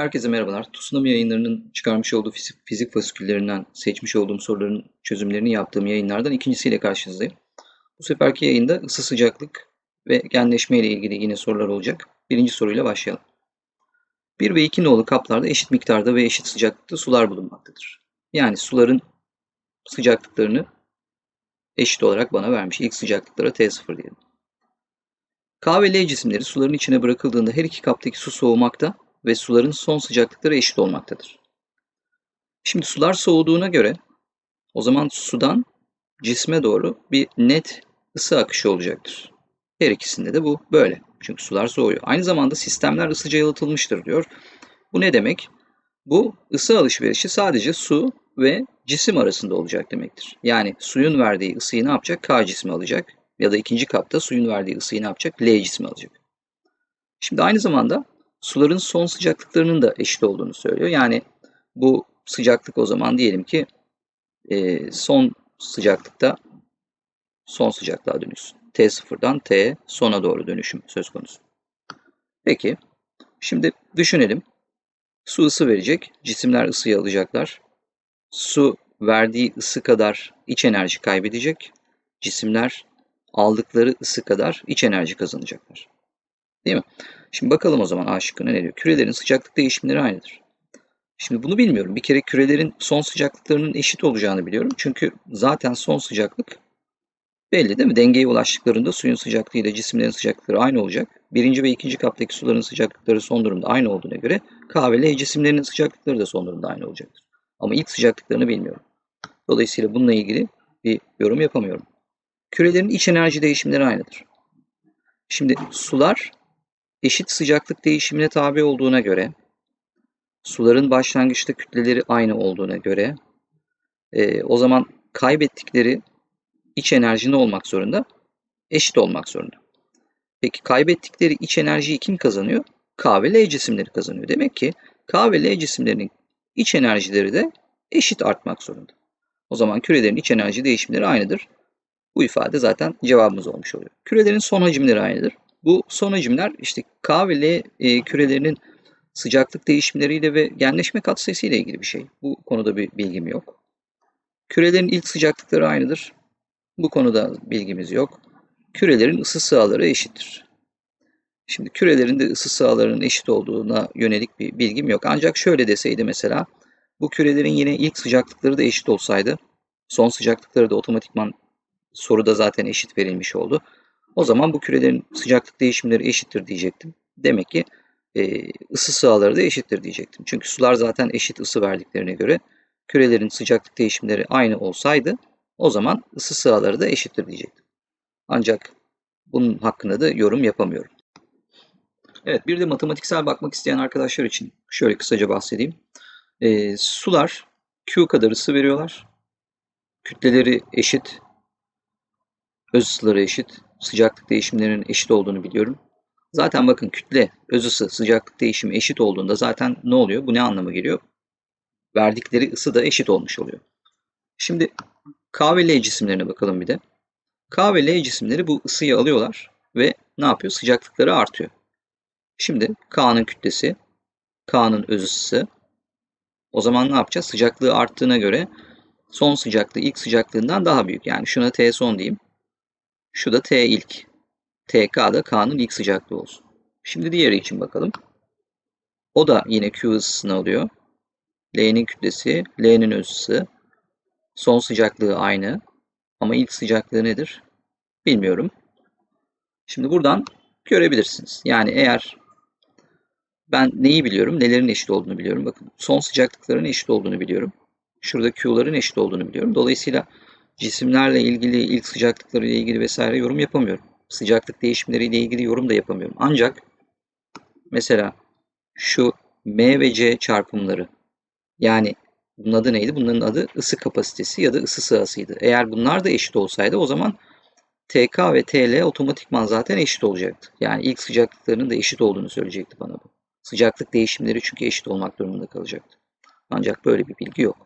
Herkese merhabalar. Tsunami yayınlarının çıkarmış olduğu fizik, fizik fasiküllerinden seçmiş olduğum soruların çözümlerini yaptığım yayınlardan ikincisiyle karşınızdayım. Bu seferki yayında ısı sıcaklık ve genleşme ile ilgili yine sorular olacak. Birinci soruyla başlayalım. 1 ve 2 nolu kaplarda eşit miktarda ve eşit sıcaklıkta sular bulunmaktadır. Yani suların sıcaklıklarını eşit olarak bana vermiş. İlk sıcaklıklara T0 diyelim. K ve L cisimleri suların içine bırakıldığında her iki kaptaki su soğumakta ve suların son sıcaklıkları eşit olmaktadır. Şimdi sular soğuduğuna göre o zaman sudan cisme doğru bir net ısı akışı olacaktır. Her ikisinde de bu böyle. Çünkü sular soğuyor. Aynı zamanda sistemler ısıca yalıtılmıştır diyor. Bu ne demek? Bu ısı alışverişi sadece su ve cisim arasında olacak demektir. Yani suyun verdiği ısıyı ne yapacak? K cismi alacak. Ya da ikinci kapta suyun verdiği ısıyı ne yapacak? L cismi alacak. Şimdi aynı zamanda suların son sıcaklıklarının da eşit olduğunu söylüyor. Yani bu sıcaklık o zaman diyelim ki e, son sıcaklıkta son sıcaklığa dönüşsün. T0'dan T sona doğru dönüşüm söz konusu. Peki, şimdi düşünelim. Su ısı verecek, cisimler ısıyı alacaklar. Su verdiği ısı kadar iç enerji kaybedecek, cisimler aldıkları ısı kadar iç enerji kazanacaklar. Değil mi? Şimdi bakalım o zaman A şıkkına ne diyor? Kürelerin sıcaklık değişimleri aynıdır. Şimdi bunu bilmiyorum. Bir kere kürelerin son sıcaklıklarının eşit olacağını biliyorum. Çünkü zaten son sıcaklık belli değil mi? Dengeye ulaştıklarında suyun sıcaklığı ile cisimlerin sıcaklıkları aynı olacak. Birinci ve ikinci kaptaki suların sıcaklıkları son durumda aynı olduğuna göre K ve L cisimlerinin sıcaklıkları da son durumda aynı olacaktır. Ama ilk sıcaklıklarını bilmiyorum. Dolayısıyla bununla ilgili bir yorum yapamıyorum. Kürelerin iç enerji değişimleri aynıdır. Şimdi sular eşit sıcaklık değişimine tabi olduğuna göre, suların başlangıçta kütleleri aynı olduğuna göre, e, o zaman kaybettikleri iç enerji ne olmak zorunda? Eşit olmak zorunda. Peki kaybettikleri iç enerjiyi kim kazanıyor? K ve L cisimleri kazanıyor. Demek ki K ve L cisimlerinin iç enerjileri de eşit artmak zorunda. O zaman kürelerin iç enerji değişimleri aynıdır. Bu ifade zaten cevabımız olmuş oluyor. Kürelerin son hacimleri aynıdır. Bu son hacimler işte K ve L e, kürelerinin sıcaklık değişimleriyle ve genleşme katsayısı ile ilgili bir şey. Bu konuda bir bilgim yok. Kürelerin ilk sıcaklıkları aynıdır. Bu konuda bilgimiz yok. Kürelerin ısı sahaları eşittir. Şimdi kürelerin de ısı sahalarının eşit olduğuna yönelik bir bilgim yok. Ancak şöyle deseydi mesela bu kürelerin yine ilk sıcaklıkları da eşit olsaydı son sıcaklıkları da otomatikman soruda zaten eşit verilmiş oldu. O zaman bu kürelerin sıcaklık değişimleri eşittir diyecektim. Demek ki e, ısı sahaları da eşittir diyecektim. Çünkü sular zaten eşit ısı verdiklerine göre kürelerin sıcaklık değişimleri aynı olsaydı o zaman ısı sahaları da eşittir diyecektim. Ancak bunun hakkında da yorum yapamıyorum. Evet bir de matematiksel bakmak isteyen arkadaşlar için şöyle kısaca bahsedeyim. E, sular Q kadar ısı veriyorlar. Kütleleri eşit. Öz ısıları eşit sıcaklık değişimlerinin eşit olduğunu biliyorum. Zaten bakın kütle, öz ısı, sıcaklık değişimi eşit olduğunda zaten ne oluyor? Bu ne anlama geliyor? Verdikleri ısı da eşit olmuş oluyor. Şimdi K ve L cisimlerine bakalım bir de. K ve L cisimleri bu ısıyı alıyorlar ve ne yapıyor? Sıcaklıkları artıyor. Şimdi K'nın kütlesi, K'nın öz ısısı. O zaman ne yapacağız? Sıcaklığı arttığına göre son sıcaklığı ilk sıcaklığından daha büyük. Yani şuna T son diyeyim. Şu da T ilk. TK da K'nın ilk sıcaklığı olsun. Şimdi diğeri için bakalım. O da yine Q ısısını alıyor. L'nin kütlesi, L'nin öz ısı. Son sıcaklığı aynı. Ama ilk sıcaklığı nedir? Bilmiyorum. Şimdi buradan görebilirsiniz. Yani eğer ben neyi biliyorum? Nelerin eşit olduğunu biliyorum. Bakın son sıcaklıkların eşit olduğunu biliyorum. Şurada Q'ların eşit olduğunu biliyorum. Dolayısıyla cisimlerle ilgili, ilk sıcaklıkları ile ilgili vesaire yorum yapamıyorum. Sıcaklık değişimleri ile ilgili yorum da yapamıyorum. Ancak mesela şu M ve C çarpımları yani bunun adı neydi? Bunların adı ısı kapasitesi ya da ısı sırasıydı. Eğer bunlar da eşit olsaydı o zaman TK ve TL otomatikman zaten eşit olacaktı. Yani ilk sıcaklıklarının da eşit olduğunu söyleyecekti bana bu. Sıcaklık değişimleri çünkü eşit olmak durumunda kalacaktı. Ancak böyle bir bilgi yok.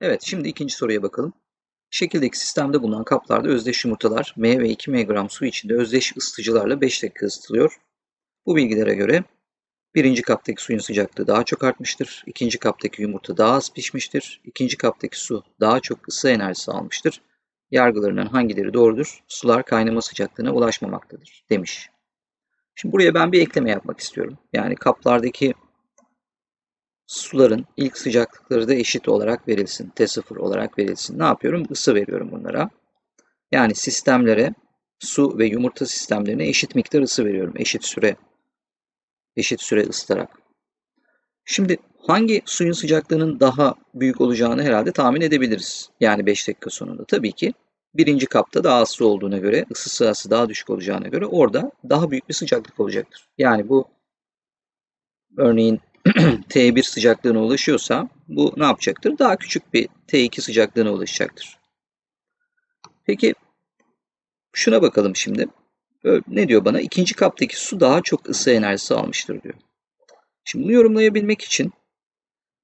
Evet şimdi ikinci soruya bakalım. Şekildeki sistemde bulunan kaplarda özdeş yumurtalar M ve 2 M gram su içinde özdeş ısıtıcılarla 5 dakika ısıtılıyor. Bu bilgilere göre Birinci kaptaki suyun sıcaklığı daha çok artmıştır. İkinci kaptaki yumurta daha az pişmiştir. İkinci kaptaki su daha çok ısı enerjisi almıştır. Yargılarından hangileri doğrudur? Sular kaynama sıcaklığına ulaşmamaktadır demiş. Şimdi buraya ben bir ekleme yapmak istiyorum. Yani kaplardaki suların ilk sıcaklıkları da eşit olarak verilsin. T0 olarak verilsin. Ne yapıyorum? Isı veriyorum bunlara. Yani sistemlere su ve yumurta sistemlerine eşit miktar ısı veriyorum. Eşit süre eşit süre ısıtarak. Şimdi hangi suyun sıcaklığının daha büyük olacağını herhalde tahmin edebiliriz. Yani 5 dakika sonunda. Tabii ki birinci kapta daha az su olduğuna göre, ısı sırası daha düşük olacağına göre orada daha büyük bir sıcaklık olacaktır. Yani bu örneğin T1 sıcaklığına ulaşıyorsa bu ne yapacaktır? Daha küçük bir T2 sıcaklığına ulaşacaktır. Peki şuna bakalım şimdi. Ne diyor bana? İkinci kaptaki su daha çok ısı enerjisi almıştır diyor. Şimdi bunu yorumlayabilmek için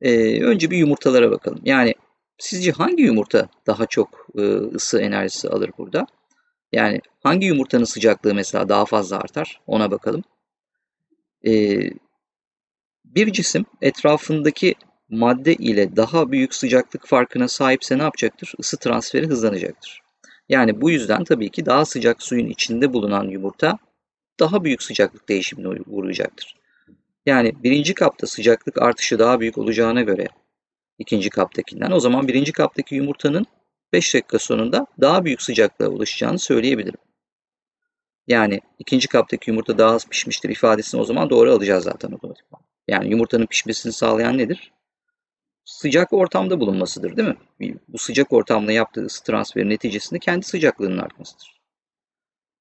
e, önce bir yumurtalara bakalım. Yani sizce hangi yumurta daha çok e, ısı enerjisi alır burada? Yani hangi yumurtanın sıcaklığı mesela daha fazla artar? Ona bakalım. E, bir cisim etrafındaki madde ile daha büyük sıcaklık farkına sahipse ne yapacaktır? Isı transferi hızlanacaktır. Yani bu yüzden tabii ki daha sıcak suyun içinde bulunan yumurta daha büyük sıcaklık değişimine uğrayacaktır. Yani birinci kapta sıcaklık artışı daha büyük olacağına göre ikinci kaptakinden o zaman birinci kaptaki yumurtanın 5 dakika sonunda daha büyük sıcaklığa ulaşacağını söyleyebilirim. Yani ikinci kaptaki yumurta daha az pişmiştir ifadesini o zaman doğru alacağız zaten otomatikman. Yani yumurtanın pişmesini sağlayan nedir? sıcak ortamda bulunmasıdır değil mi? Bu sıcak ortamda yaptığı ısı transferi neticesinde kendi sıcaklığının artmasıdır.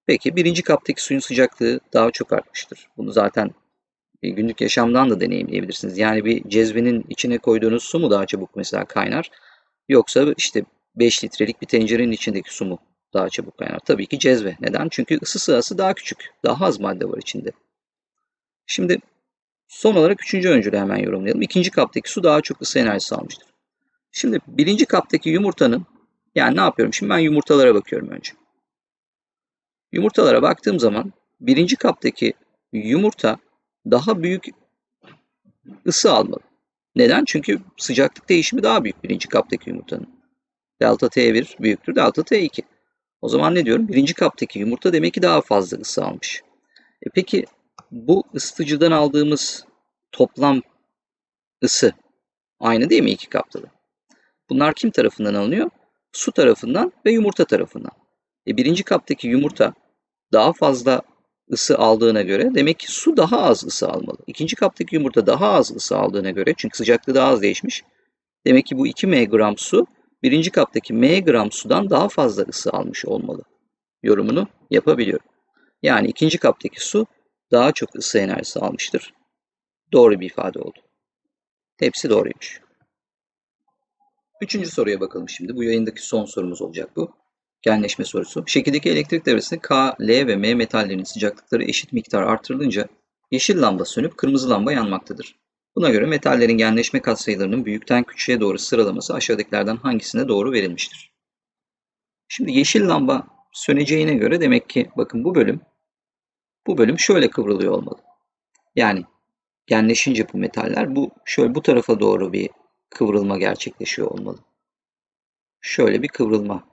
Peki birinci kaptaki suyun sıcaklığı daha çok artmıştır. Bunu zaten günlük yaşamdan da deneyimleyebilirsiniz. Yani bir cezvenin içine koyduğunuz su mu daha çabuk mesela kaynar? Yoksa işte 5 litrelik bir tencerenin içindeki su mu daha çabuk kaynar? Tabii ki cezve. Neden? Çünkü ısı sırası daha küçük. Daha az madde var içinde. Şimdi Son olarak üçüncü öncülü hemen yorumlayalım. İkinci kaptaki su daha çok ısı enerjisi almıştır. Şimdi birinci kaptaki yumurtanın yani ne yapıyorum? Şimdi ben yumurtalara bakıyorum önce. Yumurtalara baktığım zaman birinci kaptaki yumurta daha büyük ısı almalı. Neden? Çünkü sıcaklık değişimi daha büyük birinci kaptaki yumurtanın. Delta T1 büyüktür delta T2. O zaman ne diyorum? Birinci kaptaki yumurta demek ki daha fazla ısı almış. E peki bu ısıtıcıdan aldığımız toplam ısı aynı değil mi iki kapta da? Bunlar kim tarafından alınıyor? Su tarafından ve yumurta tarafından. E birinci kaptaki yumurta daha fazla ısı aldığına göre demek ki su daha az ısı almalı. İkinci kaptaki yumurta daha az ısı aldığına göre çünkü sıcaklığı daha az değişmiş. Demek ki bu 2 m gram su birinci kaptaki m gram sudan daha fazla ısı almış olmalı. Yorumunu yapabiliyorum. Yani ikinci kaptaki su daha çok ısı enerjisi almıştır. Doğru bir ifade oldu. Hepsi doğruymuş. Üçüncü soruya bakalım şimdi. Bu yayındaki son sorumuz olacak bu. Genleşme sorusu. Şekildeki elektrik devresinde K, L ve M metallerinin sıcaklıkları eşit miktar artırılınca yeşil lamba sönüp kırmızı lamba yanmaktadır. Buna göre metallerin genleşme katsayılarının büyükten küçüğe doğru sıralaması aşağıdakilerden hangisine doğru verilmiştir? Şimdi yeşil lamba söneceğine göre demek ki bakın bu bölüm bu bölüm şöyle kıvrılıyor olmalı. Yani genleşince bu metaller bu şöyle bu tarafa doğru bir kıvrılma gerçekleşiyor olmalı. Şöyle bir kıvrılma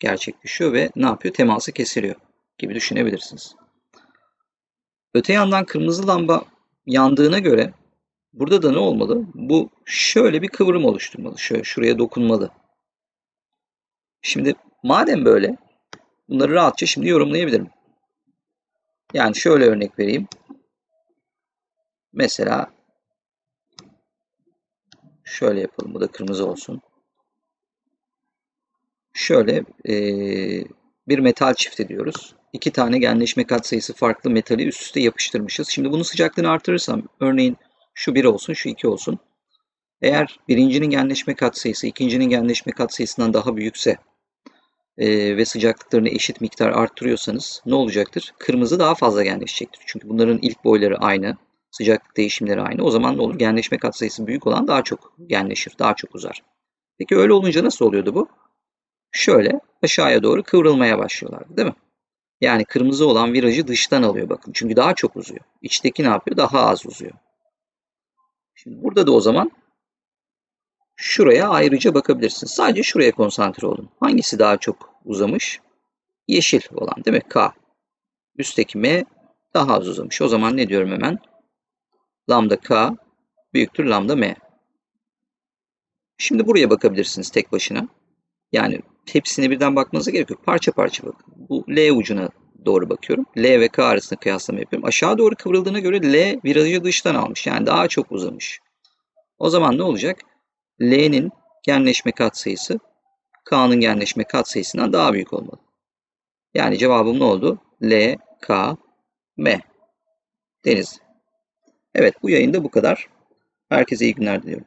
gerçekleşiyor ve ne yapıyor? Teması kesiliyor gibi düşünebilirsiniz. Öte yandan kırmızı lamba yandığına göre burada da ne olmalı? Bu şöyle bir kıvrım oluşturmalı. Şöyle şuraya dokunmalı. Şimdi madem böyle bunları rahatça şimdi yorumlayabilirim. Yani şöyle örnek vereyim. Mesela şöyle yapalım. Bu da kırmızı olsun. Şöyle e, bir metal çifti diyoruz. İki tane genleşme katsayısı farklı metali üst üste yapıştırmışız. Şimdi bunun sıcaklığını artırırsam örneğin şu bir olsun, şu iki olsun. Eğer birincinin genleşme katsayısı ikincinin genleşme katsayısından daha büyükse e, ve sıcaklıklarını eşit miktar arttırıyorsanız ne olacaktır? Kırmızı daha fazla genleşecektir. Çünkü bunların ilk boyları aynı. Sıcaklık değişimleri aynı. O zaman ne olur? Genleşme katsayısı büyük olan daha çok genleşir, daha çok uzar. Peki öyle olunca nasıl oluyordu bu? Şöyle aşağıya doğru kıvrılmaya başlıyorlardı değil mi? Yani kırmızı olan virajı dıştan alıyor bakın. Çünkü daha çok uzuyor. İçteki ne yapıyor? Daha az uzuyor. Şimdi burada da o zaman şuraya ayrıca bakabilirsiniz. Sadece şuraya konsantre olun. Hangisi daha çok uzamış? Yeşil olan değil mi? K. Üstteki M daha az uzamış. O zaman ne diyorum hemen? Lambda K büyüktür lambda M. Şimdi buraya bakabilirsiniz tek başına. Yani hepsine birden bakmanıza gerek yok. Parça parça bakın. Bu L ucuna doğru bakıyorum. L ve K arasında kıyaslama yapıyorum. Aşağı doğru kıvrıldığına göre L virajı dıştan almış. Yani daha çok uzamış. O zaman ne olacak? L'nin genleşme katsayısı K'nın genleşme katsayısından daha büyük olmalı. Yani cevabım ne oldu? L, K, M. Deniz. Evet bu yayında bu kadar. Herkese iyi günler diliyorum.